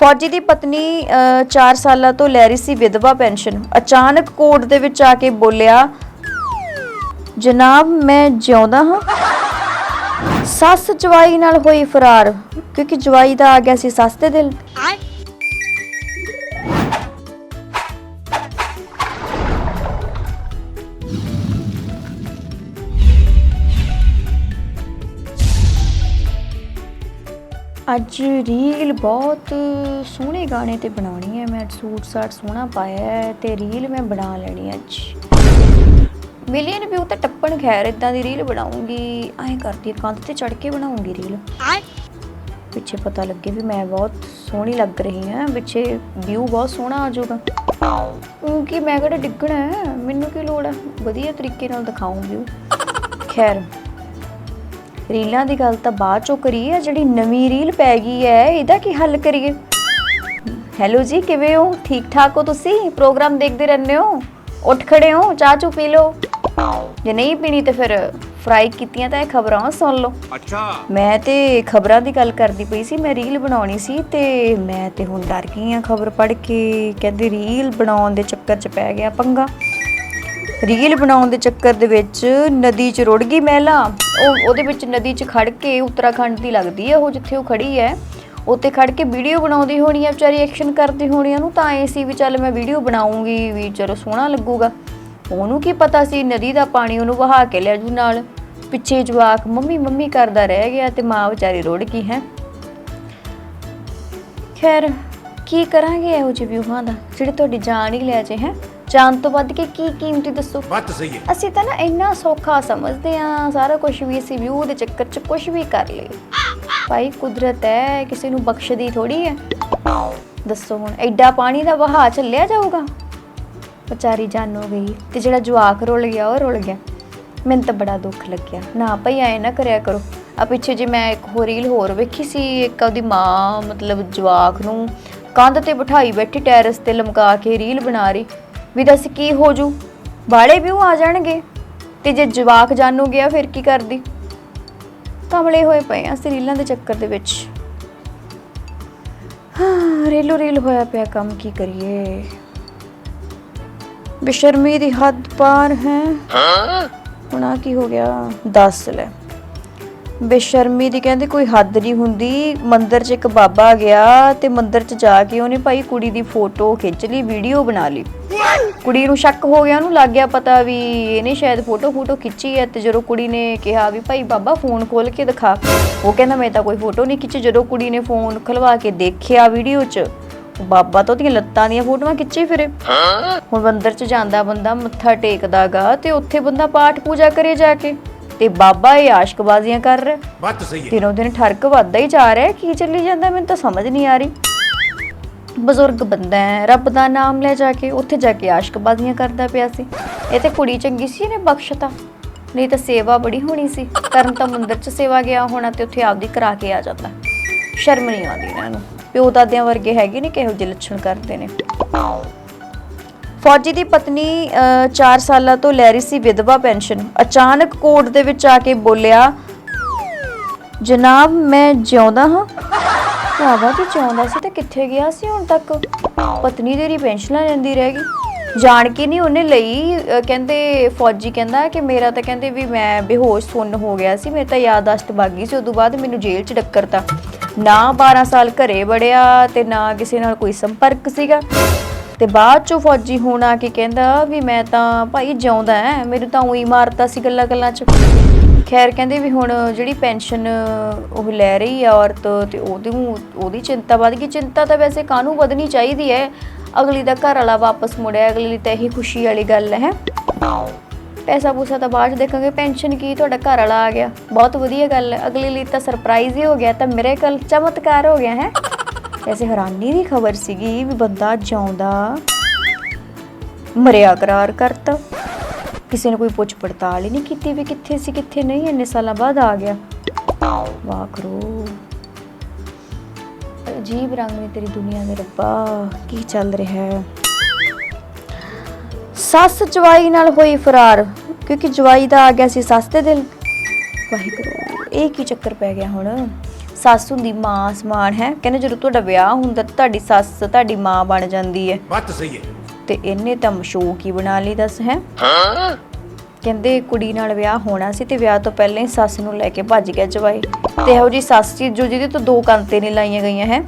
ਫੌਜੀ ਦੀ ਪਤਨੀ 4 ਸਾਲਾਂ ਤੋਂ ਲੈ ਰਹੀ ਸੀ ਵਿਧਵਾ ਪੈਨਸ਼ਨ। ਅਚਾਨਕ ਕੋਰਟ ਦੇ ਵਿੱਚ ਆ ਕੇ ਬੋਲਿਆ, ਜਨਾਬ, ਮੈਂ ਜਿਉਂਦਾ ਹਾਂ। ਸੱਸ ਜਵਾਈ ਨਾਲ ਹੋਈ ਫਰਾਰ, ਕਿਉਂਕਿ ਜਵਾਈ ਦਾ ਆ ਗਿਆ ਸੀ ਸੱਸ ਦੇ ਦਿਲ। ਅੱਜ ਰੀਲ ਬਹੁਤ ਸੋਹਣੇ ਗਾਣੇ ਤੇ ਬਣਾਉਣੀ ਹੈ। ਮੈਂ ਸੂਟ ਸਾਟ ਸੋਹਣਾ ਪਾਇਆ ਹੈ ਤੇ ਰੀਲ ਮੈਂ ਬਣਾ ਲੈਣੀ ਹੈ ਅੱਜ। ਮਿਲੀਅਨ ਵਿਊ ਤਾਂ ਟੱਪਣ ਖੈਰ ਇਦਾਂ ਦੀ ਰੀਲ ਬਣਾਉਂਗੀ ਐਂ ਕਰਦੀ ਹਾਂ, ਕੰਧ ਤੇ ਚੜ ਕੇ ਬਣਾਉਂਗੀ ਰੀਲ ਪਿੱਛੇ ਪਤਾ ਲੱਗੇ ਵੀ ਮੈਂ ਬਹੁਤ ਸੋਹਣੀ ਲੱਗ ਰਹੀ ਹਾਂ ਪਿੱਛੇ ਵਿਊ ਬਹੁਤ ਸੋਹਣਾ ਆ ਜਾਊਗਾ। ਉਹ ਕੀ ਮੈਂ ਕਿਹੜਾ ਡਿੱਗਣਾ ਹੈ? ਮੈਨੂੰ ਕੀ ਲੋੜ ਹੈ ਵਧੀਆ ਤਰੀਕੇ ਨਾਲ ਦਿਖਾਉਂ ਖੈਰ ਰੀਲਾਂ ਦੀ ਗੱਲ ਤਾਂ ਬਾਅਦ ਚੋਂ ਕਰੀਏ ਜਿਹੜੀ ਨਵੀਂ ਰੀਲ ਪੈ ਗਈ ਹੈ ਇਹਦਾ ਕੀ ਹੱਲ ਕਰੀਏ? ਹੈਲੋ ਜੀ ਕਿਵੇਂ ਹੋ? ਠੀਕ ਠਾਕ ਹੋ ਤੁਸੀਂ? ਪ੍ਰੋਗਰਾਮ ਦੇਖਦੇ ਰਹਿੰਦੇ ਹੋ? ਉੱਠ ਖੜੇ ਹੋ? ਚਾਹ ਚੂ ਪੀ ਲਓ? ਜੇ ਨਹੀਂ ਪੀਣੀ ਤੇ ਫਿਰ ਫਰਾਈ ਕੀਤੀਆਂ ਤਾਂ ਇਹ ਖਬਰਾਂ ਸੁਣ ਲਓ। ਅੱਛਾ। ਮੈਂ ਤੇ ਖਬਰਾਂ ਦੀ ਗੱਲ ਕਰਦੀ ਪਈ ਸੀ ਮੈਂ ਰੀਲ ਬਣਾਉਣੀ ਸੀ ਤੇ ਮੈਂ ਤੇ ਹੁਣ ਡਰ ਗਈ ਆ ਖਬਰ ਪੜ੍ਹ ਕੇ ਕਹਿੰਦੇ ਰੀਲ ਬਣਾਉਣ ਦੇ ਚੱਕਰ 'ਚ ਪੈ ਗਿਆ ਪੰਗਾ। ਰੀਲ ਬਣਾਉਣ ਦੇ ਚੱਕਰ ਦੇ ਵਿੱਚ ਨਦੀ 'ਚ ਰੁੜ ਗਈ ਮਹਿਲਾ। ਉਹ, ਉਹਦੇ ਵਿੱਚ ਨਦੀ 'ਚ ਖੜ ਕੇ ਉੱਤਰਾਖੰਡ ਦੀ ਲੱਗਦੀ ਹੈ ਉਹ ਜਿੱਥੇ ਉਹ ਖੜੀ ਹੈ। ਉੱਤੇ ਖੜ ਕੇ ਵੀਡੀਓ ਬਣਾਉਂਦੀ ਹੋਣੀ ਹੈ ਵਿਚਾਰੀ ਐਕਸ਼ਨ ਕਰਦੀ ਹੋਣੀ ਉਹਨੂੰ ਤਾਂ ਐ ਸੀ ਵੀ ਚੱਲ ਮੈਂ ਵੀਡੀਓ ਬਣਾਉਂਗੀ ਵੀ ਚਲੋ ਸੋਹਣਾ ਲੱਗੂਗਾ। ਉਹਨੂੰ ਕੀ ਪਤਾ ਸੀ, ਨਦੀ ਦਾ ਪਾਣੀ ਉਹਨੂੰ ਵਹਾ ਕੇ ਲੈ ਜੂ ਨਾਲ। ਪਿੱਛੇ ਜਵਾਕ ਮੰਮੀ ਮੰਮੀ ਕਰਦਾ ਰਹਿ ਗਿਆ ਤੇ ਮਾਂ ਵਿਚਾਰੀ ਰੁੜ ਗਈ ਹੈ। ਖੈਰ, ਕੀ ਕਰਾਂਗੇ ਇਹੋ ਜਿਹੇ ਵਿਊਹਾਂ ਦਾ, ਜਿਹੜੇ ਤੁਹਾਡੀ ਜਾਨ ਹੀ ਲੈ ਜੇ ਹੈ? ਜਾਨ ਤੋਂ ਵੱਧ ਕੇ ਕੀ ਕੀਮਤੀ ਦੱਸੋ? ਬਾਤ ਸਹੀ ਹੈ। ਅਸੀਂ ਤਾਂ ਨਾ ਇੰਨਾ ਸੌਖਾ ਸਮਝਦੇ ਆ ਸਾਰਾ ਕੁਝ ਵੀ ਅਸੀਂ ਵਿਊ ਦੇ ਚੱਕਰ 'ਚ ਕੁਝ ਵੀ ਕਰ ਲਈਏ। ਭਾਈ ਕੁਦਰਤ ਹੈ ਕਿਸੇ ਨੂੰ ਬਖਸ਼ਦੀ ਥੋੜੀ ਹੈ। ਦੱਸੋ ਹੁਣ ਐਡਾ ਪਾਣੀ ਦਾ ਵਹਾਅ ਚੱਲਿਆ ਜਾਊਗਾ? ਵਿਚਾਰੀ ਜਾਨ ਹੋ ਗਈ ਤੇ ਜਿਹੜਾ ਜਵਾਕ ਰੁਲ ਗਿਆ ਉਹ ਰੁਲ ਗਿਆ। ਮੈਨੂੰ ਤਾਂ ਬੜਾ ਦੁੱਖ ਲੱਗਿਆ। ਨਾ ਭਈ ਐ ਨਾ ਕਰਿਆ ਕਰੋ। ਆ ਪਿੱਛੇ ਜੇ ਮੈਂ ਇੱਕ ਹੋਰ ਰੀਲ ਹੋਰ ਵੇਖੀ ਸੀ ਇੱਕ ਉਹਦੀ ਮਾਂ ਮਤਲਬ ਜਵਾਕ ਨੂੰ ਕੰਧ ਤੇ ਬਿਠਾਈ ਬੈਠੀ ਟੈਰਸ ਤੇ ਲਮਕਾ ਕੇ ਰੀਲ ਬਣਾ ਰਹੀ। ਵੀ ਦੱਸ ਕੀ ਹੋ ਜੂ? ਬਾਲੇ ਵਿਊ ਆ ਜਾਣਗੇ। ਤੇ ਜੇ ਜਵਾਕ ਜਾਨੂ ਗਿਆ ਫਿਰ ਕੀ ਕਰਦੀ? ਕਮਲੇ ਹੋਏ ਪਏ ਆ ਅਸੀਂ ਰੀਲਾਂ ਦੇ ਚੱਕਰ ਦੇ ਵਿੱਚ। ਹਾਂ ਰੇਲੋ ਰੇਲ ਹੋਇਆ ਪਿਆ ਕੰਮ ਕੀ ਕਰੀਏ? ਬੇਸ਼ਰਮੀ ਦੀ ਹੱਦ ਪਾਰ ਹੈ। ਹੁਣ ਆ ਕੀ ਹੋ ਗਿਆ? ਦੱਸ ਲੈ। ਬੇਸ਼ਰਮੀ ਦੀ ਕਹਿੰਦੇ ਕੋਈ ਹੱਦ ਨਹੀਂ ਹੁੰਦੀ। ਮੰਦਿਰ 'ਚ ਇੱਕ ਬਾਬਾ ਗਿਆ ਤੇ ਮੰਦਿਰ 'ਚ ਜਾ ਕੇ ਉਹਨੇ ਭਾਈ ਕੁੜੀ ਦੀ ਫੋਟੋ ਖਿੱਚ ਲਈ ਵੀਡੀਓ ਬਣਾ ਲਈ। ਕੁੜੀ ਨੂੰ ਸ਼ੱਕ ਹੋ ਗਿਆ ਉਹਨੂੰ ਲੱਗ ਗਿਆ ਪਤਾ ਵੀ ਇਹਨੇ ਸ਼ਾਇਦ ਫੋਟੋ ਫੋਟੋ ਖਿੱਚੀ ਹੈ ਤੇ ਜਦੋਂ ਕੁੜੀ ਨੇ ਕਿਹਾ ਵੀ ਭਾਈ ਬਾਬਾ ਫੋਨ ਖੋਲ ਕੇ ਦਿਖਾ। ਉਹ ਕਹਿੰਦਾ ਮੈਂ ਤਾਂ ਕੋਈ ਫੋਟੋ ਨਹੀਂ ਖਿੱਚੀ। ਜਦੋਂ ਕੁੜੀ ਨੇ ਫੋਨ ਖਲਵਾ ਕੇ ਦੇਖਿਆ ਵੀਡੀਓ 'ਚ ਬਾਬਾ ਤਾਂ ਉਹਦੀਆਂ ਲੱਤਾਂ ਦੀਆਂ ਫੋਟੋਆਂ ਖਿੱਚੀ ਫਿਰੇ। ਹੁਣ ਮੰਦਿਰ 'ਚ ਜਾਂਦਾ ਬੰਦਾ ਮੱਥਾ ਟੇਕਦਾਗਾ ਤੇ ਉੱਥੇ ਬੰਦਾ ਪਾਠ ਪੂਜਾ ਕਰੇ ਜਾ ਕੇ। ਤੇ ਬਾਬਾ ਇਹ ਆਸ਼ਕਬਾਜ਼ੀਆਂ ਕਰ ਰਿਹਾ। ਬਾਤ ਤਾਂ ਸਹੀ ਹੈ। ਦਿਨੋਂ ਦਿਨ ਠਰਕ ਵੱਧਦਾ ਹੀ ਜਾ ਰਿਹਾ। ਹੈ। ਕੀ ਚੱਲੀ ਜਾਂਦਾ ਮੈਨੂੰ ਤਾਂ ਸਮਝ ਨਹੀਂ ਆ ਰਹੀ। ਬਜ਼ੁਰਗ ਬੰਦਾ ਹੈ ਰੱਬ ਦਾ ਨਾਮ ਲੈ ਜਾ ਕੇ ਉੱਥੇ ਜਾ ਕੇ ਆਸ਼ਕਬਾਜ਼ੀਆਂ ਕਰਦਾ ਪਿਆ ਸੀ। ਇਹ ਤੇ ਕੁੜੀ ਚੰਗੀ ਸੀ ਇਹਨੇ ਬਖਸ਼ਤਾ। ਨਹੀਂ ਤਾਂ ਸੇਵਾ ਬੜੀ ਹੋਣੀ ਸੀ। ਕਰਨ ਤਾਂ ਮੰਦਿਰ 'ਚ ਸੇਵਾ ਗਿਆ ਹੋਣਾ ਤੇ ਉੱਥੇ ਆਪਦੀ ਕਰਾ ਕੇ ਆ ਜਾਂਦਾ। ਸ਼ਰਮ ਨਹੀਂ ਆਉਂਦੀ ਇਹਨਾਂ ਨੂੰ। ਪਿਓ ਦਾਦਿਆਂ ਵਰਗੇ ਹੈਗੇ ਨੇ ਕਿਹੋ ਜਿਹੇ ਲੱਛਣ ਕਰਦੇ ਨੇ। ਫੌਜੀ ਦੀ ਪਤਨੀ 4 ਸਾਲਾਂ ਤੋਂ ਲੈ ਰਹੀ ਸੀ ਵਿਧਵਾ ਪੈਨਸ਼ਨ। ਅਚਾਨਕ ਕੋਰਟ ਦੇ ਵਿੱਚ ਆ ਕੇ ਬੋਲਿਆ, ਜਨਾਬ, ਮੈਂ ਜਿਉਂਦਾ ਹਾਂ। ਭਰਾਵਾ, ਤੇ ਜਿਉਂਦਾ ਸੀ ਤੇ ਕਿੱਥੇ ਗਿਆ ਸੀ ਹੁਣ ਤੱਕ? ਪਤਨੀ ਤੇਰੀ ਪੈਨਸ਼ਨ ਲੈਂਦੀ ਰਹਿ ਗਈ। ਜਾਣ ਕੇ ਨਹੀਂ ਉਹਨੇ ਲਈ। ਕਹਿੰਦੇ, ਫੌਜੀ ਕਹਿੰਦਾ ਕਿ ਮੇਰਾ ਤਾਂ ਕਹਿੰਦੇ ਵੀ ਮੈਂ ਬੇਹੋਸ਼, ਸੁੰਨ ਹੋ ਗਿਆ ਸੀ। ਮੇਰੇ ਤਾਂ ਯਾਦਾਸ਼ਤ ਬਾਗੀ ਸੀ। ਉਦੋਂ ਬਾਅਦ ਮੈਨੂੰ ਜੇਲ੍ਹ 'ਚ ਡੱਕਰਤਾ ਨਾ 12 ਸਾਲ ਘਰੇ ਵੜਿਆ ਤੇ ਨਾ ਕਿਸੇ ਨਾਲ ਕੋਈ ਸੰਪਰਕ ਸੀਗਾ। ਤੇ ਬਾਅਦ ਚੋਂ ਫੌਜੀ ਹੁਣ ਆ ਕੇ ਕਹਿੰਦਾ ਵੀ ਮੈਂ ਤਾਂ ਭਾਈ ਜਿਉਂਦਾ ਐ, ਮੈਨੂੰ ਤਾਂ ਉਹੀ ਮਾਰਤਾ ਸੀ ਗੱਲਾਂ ਗੱਲਾਂ 'ਚ। ਖੈਰ ਕਹਿੰਦੇ ਵੀ ਹੁਣ ਜਿਹੜੀ ਪੈਨਸ਼ਨ ਉਹ ਲੈ ਰਹੀ ਆ ਔਰਤ ਤੇ ਉਹਦੀ ਉਹਦੀ ਚਿੰਤਾ ਵੱਧ ਗਈ। ਚਿੰਤਾ ਤਾਂ ਵੈਸੇ ਕਾਹਨੂੰ ਵਧਣੀ ਚਾਹੀਦੀ ਹੈ ਅਗਲੀ ਦਾ ਘਰ ਵਾਲਾ ਵਾਪਸ ਮੁੜਿਆ, ਅਗਲੀ ਲਈ ਤਾਂ ਇਹੀ ਖੁਸ਼ੀ ਵਾਲੀ ਗੱਲ ਹੈ। ਪੈਸਾ ਪੂਸਾ ਤਾਂ ਬਾਅਦ 'ਚ ਦੇਖਾਂਗੇ, ਪੈਨਸ਼ਨ ਕੀ ਤੁਹਾਡਾ ਘਰ ਵਾਲਾ ਆ ਗਿਆ। ਬਹੁਤ ਵਧੀਆ ਗੱਲ ਹੈ ਅਗਲੀ ਲਈ ਤਾਂ ਸਰਪ੍ਰਾਈਜ਼ ਹੀ ਹੋ ਗਿਆ, ਤਾਂ ਮੇਰੇ ਮਿਰੇਕਲ ਚਮਤਕਾਰ ਹੋ ਗਿਆ ਹੈ। ਵੈਸੇ ਹੈਰਾਨੀ ਦੀ ਖਬਰ ਸੀਗੀ ਵੀ ਬੰਦਾ ਜਿਉਂਦਾ, ਮਰਿਆ ਕਰਾਰ ਕਰਤਾ। ਕਿਸੇ ਨੇ ਕੋਈ ਪੁੱਛ ਪੜਤਾਲ ਹੀ ਨਹੀਂ ਕੀਤੀ ਵੀ ਕਿੱਥੇ ਸੀ, ਕਿੱਥੇ ਨਹੀਂ, ਇੰਨੇ ਸਾਲਾਂ ਬਾਅਦ ਆ ਗਿਆ। ਵਾਹ ਕਰੋ। ਅਜੀਬ ਰੰਗ ਨੇ ਤੇਰੀ ਦੁਨੀਆ ਦੇ ਰੱਬਾ, ਕੀ ਚੱਲ ਰਿਹਾ ਹੈ? ਸੱਸ ਜਵਾਈ ਨਾਲ ਹੋਈ ਫਰਾਰ, ਕਿਉਂਕਿ ਜਵਾਈ ਦਾ ਆ ਗਿਆ ਸੀ ਸੱਸ ਦੇ ਦਿਲ। ਵਾਹਿਗੁਰੂ, ਇਹ ਕੀ ਚੱਕਰ ਪੈ ਗਿਆ ਹੁਣ? ਸੱਸ ਹੁੰਦੀ ਮਾਂ ਸਮਾਨ ਹੈ? ਕਹਿੰਦੇ ਜਦੋਂ ਤੁਹਾਡਾ ਵਿਆਹ ਹੁੰਦਾ ਤੁਹਾਡੀ ਸੱਸ ਤੁਹਾਡੀ ਮਾਂ ਬਣ ਜਾਂਦੀ ਹੈ। ਬਾਤ ਸਹੀ ਹੈ। ਤੇ ਇਹਨੇ ਤਾਂ ਮਸ਼ੂਕ ਹੀ ਬਣਾ ਲਈ ਦੱਸ ਹੈ? ਕਹਿੰਦੇ ਕੁੜੀ ਨਾਲ ਵਿਆਹ ਹੋਣਾ ਸੀ ਤੇ ਵਿਆਹ ਤੋਂ ਪਹਿਲਾਂ ਹੀ ਸੱਸ ਨੂੰ ਲੈ ਕੇ ਭੱਜ ਗਿਆ ਜਵਾਈ। ਤੇ ਇਹੋ ਜੀ ਸੱਸ ਜੀ ਜੋ ਜਿਹਦੇ ਤੋਂ ਦੋ ਕੰਤੇ ਨੇ ਲਾਈਆਂ ਗਈਆਂ ਹੈ?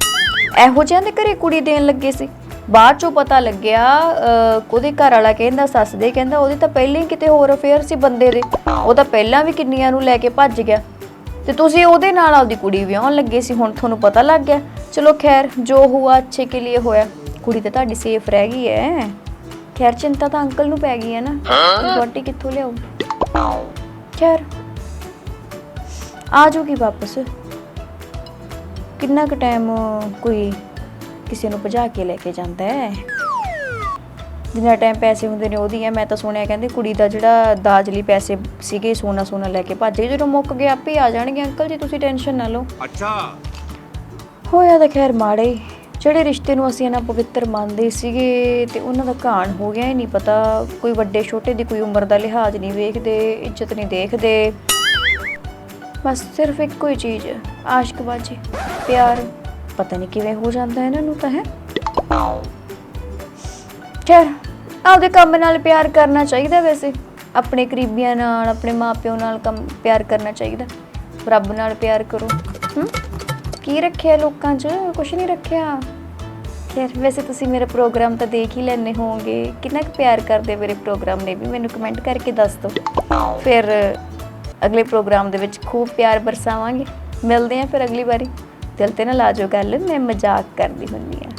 ਇਹੋ ਜਿਹਾਂ ਦੇ ਘਰੇ ਕੁੜੀ ਦੇਣ ਲੱਗੇ ਸੀ। ਬਾਅਦ ਚੋਂ ਪਤਾ ਲੱਗਿਆ ਉਹਦੇ ਘਰ ਵਾਲਾ ਕਹਿੰਦਾ ਸੱਸ ਦੇ ਕਹਿੰਦਾ ਉਹਦੇ ਤਾਂ ਪਹਿਲਾਂ ਹੀ ਕਿਤੇ ਹੋਰ ਅਫੇਅਰ ਸੀ ਬੰਦੇ ਦੇ। ਉਹ ਤਾਂ ਪਹਿਲਾਂ ਵੀ ਕਿੰਨੀਆਂ ਨੂੰ ਲੈ ਕੇ ਭੱਜ ਗਿਆ। ਤੇ ਤੁਸੀਂ ਉਹਦੇ ਨਾਲ ਆਪਦੀ ਕੁੜੀ ਵਿਆਹਣ ਲੱਗੇ ਸੀ ਹੁਣ ਤੁਹਾਨੂੰ ਪਤਾ ਲੱਗ ਗਿਆ। ਚਲੋ ਖੈਰ ਜੋ ਹੁਆ ਅੱਛੇ ਕੇ ਲਈ ਹੋਇਆ। ਕੁੜੀ ਤਾਂ ਤੁਹਾਡੀ ਸੇਫ ਰਹਿ ਗਈ ਹੈ ਖੈਰ ਚਿੰਤਾ ਤਾਂ ਅੰਕਲ ਨੂੰ ਪੈ ਗਈ ਹੈ? ਨਾ ਰੋਟੀ ਕਿੱਥੋਂ ਲਿਆਉ ਖੈਰ ਆ ਜਾਊਗੀ ਵਾਪਸ। ਕਿੰਨਾ ਕੁ ਟਾਈਮ ਕੋਈ ਕਿਸੇ ਨੂੰ ਭਜਾ ਕੇ ਲੈ ਕੇ ਜਾਂਦਾ ਹੈ ਜਿੰਨਾ ਟਾਈਮ ਪੈਸੇ ਹੁੰਦੇ ਨੇ ਉਹਦੀ ਹੈ ਮੈਂ ਤਾਂ ਸੁਣਿਆ ਕਹਿੰਦੇ ਕੁੜੀ ਦਾ ਜਿਹੜਾ ਦਾਜ ਲਈ ਪੈਸੇ ਸੀਗੇ ਸੋਨਾ ਸੋਨਾ ਲੈ ਕੇ ਭੱਜ ਗਈ ਜਦੋਂ ਮੁੱਕ ਗਿਆ ਆਪੇ ਆ ਜਾਣਗੇ ਅੰਕਲ ਜੀ ਤੁਸੀਂ ਟੈਨਸ਼ਨ ਨਾ ਲਓ। ਅੱਛਾ। ਹੋਇਆ ਤਾਂ ਖੈਰ ਮਾੜੇ ਹੀ। ਜਿਹੜੇ ਰਿਸ਼ਤੇ ਨੂੰ ਅਸੀਂ ਇਹਨਾਂ ਪਵਿੱਤਰ ਮੰਨਦੇ ਸੀਗੇ ਤੇ ਉਹਨਾਂ ਦਾ ਘਾਣ ਹੋ ਗਿਆ ਹੀ ਨਹੀਂ ਪਤਾ ਕੋਈ ਵੱਡੇ ਛੋਟੇ ਦੀ ਕੋਈ ਉਮਰ ਦਾ ਲਿਹਾਜ਼ ਨਹੀਂ ਵੇਖਦੇ ਇੱਜ਼ਤ ਨਹੀਂ ਦੇਖਦੇ। ਬਸ ਸਿਰਫ ਇੱਕੋ ਹੀ ਚੀਜ਼ ਆਸ਼ਕ ਆਸ਼ਕਬਾਜ਼ੀ ਪਿਆਰ ਪਤਾ ਨਹੀਂ ਕਿਵੇਂ ਹੋ ਜਾਂਦਾ ਇਹਨਾਂ ਨੂੰ ਤਾਂ ਹੈ? ਖੈਰ ਆਪਦੇ ਕੰਮ ਨਾਲ ਪਿਆਰ ਕਰਨਾ ਚਾਹੀਦਾ ਵੈਸੇ। ਆਪਣੇ ਕਰੀਬੀਆਂ ਨਾਲ, ਆਪਣੇ ਮਾਪਿਓ ਨਾਲ ਕੰਮ ਪਿਆਰ ਕਰਨਾ ਚਾਹੀਦਾ। ਰੱਬ ਨਾਲ ਪਿਆਰ ਕਰੋ। ਹੂੰ? ਕੀ ਰੱਖਿਆ ਲੋਕਾਂ 'ਚ? ਕੁਝ ਨਹੀਂ ਰੱਖਿਆ। ਖੈਰ, ਵੈਸੇ ਤੁਸੀਂ ਮੇਰਾ ਪ੍ਰੋਗਰਾਮ ਤਾਂ ਦੇਖ ਹੀ ਲੈਣੇ ਹੋਵੋਗੇ। ਕਿੰਨਾ ਕੁ ਪਿਆਰ ਕਰਦੇ ਮੇਰੇ ਪ੍ਰੋਗਰਾਮ ਨੇ ਵੀ, ਮੈਨੂੰ ਕਮੈਂਟ ਕਰਕੇ ਦੱਸ ਦਿਓ। ਫਿਰ ਅਗਲੇ ਪ੍ਰੋਗਰਾਮ ਦੇ ਵਿੱਚ ਖੂਬ ਪਿਆਰ ਬਰਸਾਵਾਂਗੇ। ਮਿਲਦੇ ਆਂ ਫਿਰ ਅਗਲੀ ਵਾਰੀ। ਦਿਲ ਤੇ ਨਾ ਲਾਜੋ ਗੱਲ, ਮੈਂ ਮਜ਼ਾਕ ਕਰਦੀ ਹੁੰਨੀ ਆ